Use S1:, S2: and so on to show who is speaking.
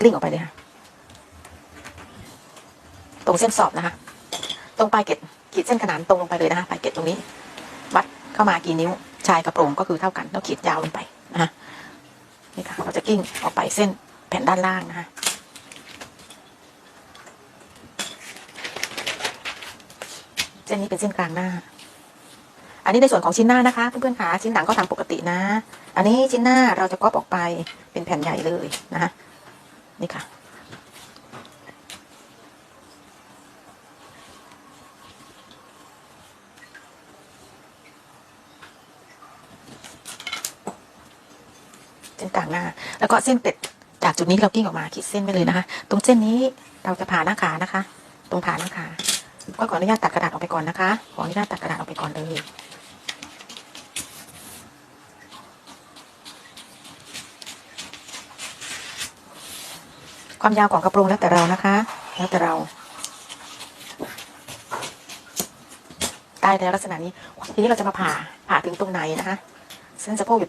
S1: กลิ้งออกไปเลยค่ะตรงเส้นสอบนะคะ ตรงปลายเกล็ดขีดเส้นขนานตรงลงไปเลยนะคะปลายเกล็ดตรงนี้ วัดเข้ามากี่นิ้วชายกระโปรงก็คือเท่ากันแล้วขีดยาวลงไปนะคะนี่ค่ะเราจะกิ้งออกไปเส้นแผ่นด้านล่างนะคะเส้นนี้เป็นเส้นกลางหน้า อันนี้ในส่วนของชิ้นหน้านะคะเพื่อนๆค่ะชิ้นหลังก็ทำปกตินะ อันนี้ชิ้นหน้าเราจะก๊อปออกไปเป็นแผ่นใหญ่เลยนะคะ นี่ค่ะ เส้นกลางหน้า แล้วก็เส้นเกล็ดจากจุดนี้เรากิ้งออกมาขีดเส้นไปเลยนะคะ ตรงเส้นนี้เราจะผ่าหน้าขานะคะ ตรงผ่าหน้าขาก็ขออนุญาตตัดกระดาษออกไปก่อนนะคะ ขออนุญาตตัดกระดาษออกไปก่อนเลย ความยาวของกระโปรงแล้วแต่เรานะคะ แล้วแต่เราได้แล้วลักษณะนี้ทีนี้เราจะมาผ่าผ่าถึงตรงไหนนะคะเส้นสะโพกอยู่ตรง